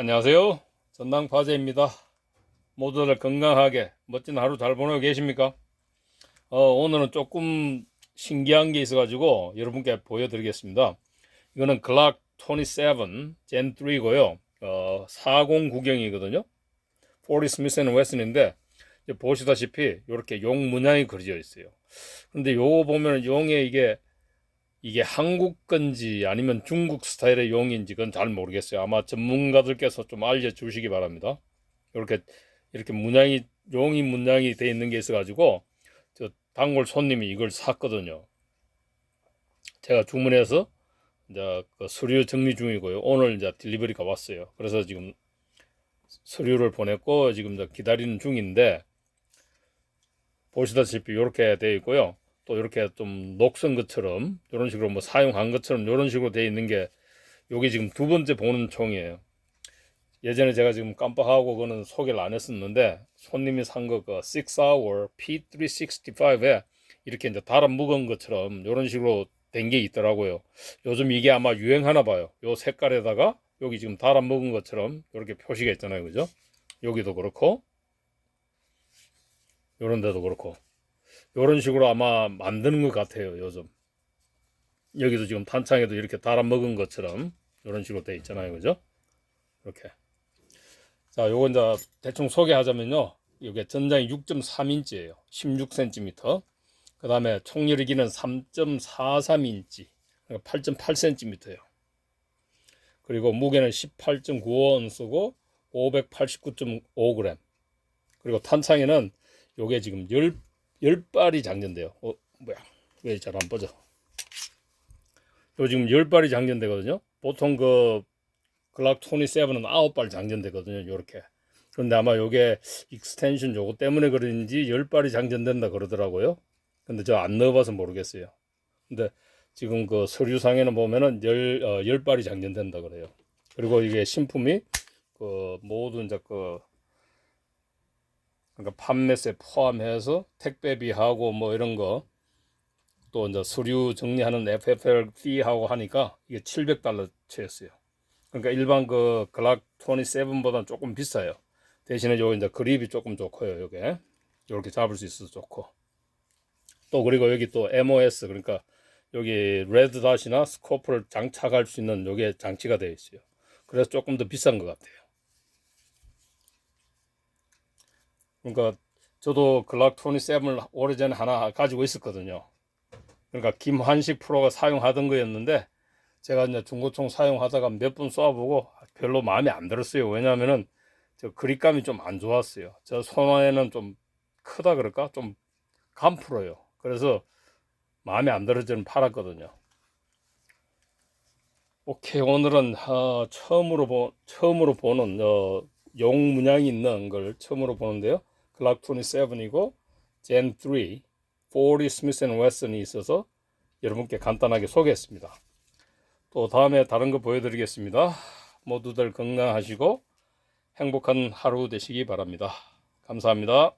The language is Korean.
안녕하세요. 전당 파제입니다. 모두들 건강하게 멋진 하루 잘 보내고 계십니까? 어, 오늘은 조금 신기한 게 있어가지고 여러분께 보여드리겠습니다. 이거는 글락 27 젠 3고요. 어, 40 구경이거든요. 포리 스미스 앤 웨슨인데 보시다시피 이렇게 용 문양이 그려져 있어요. 근데 요거 보면 용에 이게 이게 한국 건지 아니면 중국 스타일의 용인지 그건 잘 모르겠어요. 아마 전문가들께서 좀 알려주시기 바랍니다. 이렇게 이렇게 문양이 용이 문양이 돼 있는 게 있어가지고 저 단골 손님이 이걸 샀거든요. 제가 주문해서 이제 그 서류 정리 중이고요. 오늘 이제 딜리버리가 왔어요. 그래서 지금 서류를 보냈고 지금 기다리는 중인데 보시다시피 이렇게 돼 있고요. 또 이렇게 좀 녹슨 것처럼 이런 식으로 뭐 사용한 것처럼 이런 식으로 돼 있는 게 여기 지금 두 번째 보는 총이에요. 예전에 제가 지금 깜빡하고 그거는 소개를 안 했었는데 손님이 산거그 6hour P365에 이렇게 이제 달아 묵은 것처럼 이런 식으로 된 게 있더라고요. 요즘 이게 아마 유행하나 봐요. 요 색깔에다가 여기 지금 달아 묵은 것처럼 이렇게 표시가 있잖아요. 그죠? 여기도 그렇고 요런 데도 그렇고 이런 식으로 아마 만드는 것 같아요 요즘. 여기도 지금 탄창에도 이렇게 달아 먹은 것처럼 이런 식으로 돼 있잖아요 그죠? 이렇게. 자 요거 이제 대충 소개하자면요. 이게 전장이 6.3인치예요. 16cm 그 다음에 총열기는 3.43인치. 8.8cm예요. 그리고 무게는 18.95온스고 589.5g 그리고 탄창에는 요게 지금 열 열 발이 장전돼요. 어, 뭐야? 왜 잘 안 빠져? 요 지금 열 발이 장전되거든요. 보통 그 글락 27은 아홉 발 장전되거든요. 요렇게. 그런데 아마 요게 익스텐션 요거 때문에 그런지 열 발이 장전된다 그러더라고요. 근데 저 안 넣어봐서 모르겠어요. 근데 지금 그 서류상에는 보면은 열, 어, 열 발이 장전된다 그래요. 그리고 이게 신품이 그 모든 그 그러니까 판매세 포함해서 택배비하고 뭐 이런 거 또 이제 서류 정리하는 FFL fee하고 하니까 이게 700달러 채였어요. 그러니까 일반 그 글락 27보다는 조금 비싸요. 대신에 요 이제 그립이 조금 좋고요. 요게 이렇게 잡을 수 있어서 좋고 또 그리고 여기 또 MOS 그러니까 여기 레드 닷이나 스코프를 장착할 수 있는 요게 장치가 되어 있어요. 그래서 조금 더 비싼 것 같아요. 그러니까 저도 글락 27을 오래전에 하나 가지고 있었거든요. 그러니까 김환식 프로가 사용하던 거였는데 제가 이제 중고총 사용하다가 몇 번 쏴보고 별로 마음에 안 들었어요. 왜냐하면은 저 그립감이 좀 안 좋았어요. 저 손에는 좀 크다 그럴까? 좀 감풀어요. 그래서 마음에 안 들어 저는 팔았거든요. 오케이 오늘은 어, 처음으로 보 처음으로 보는 어, 용 문양이 있는 걸 처음으로 보는데요. 글락 27이고 젠 3, 40 스미스 앤 웨슨이 있어서 여러분께 간단하게 소개했습니다. 또 다음에 다른 거 보여드리겠습니다. 모두들 건강하시고 행복한 하루 되시기 바랍니다. 감사합니다.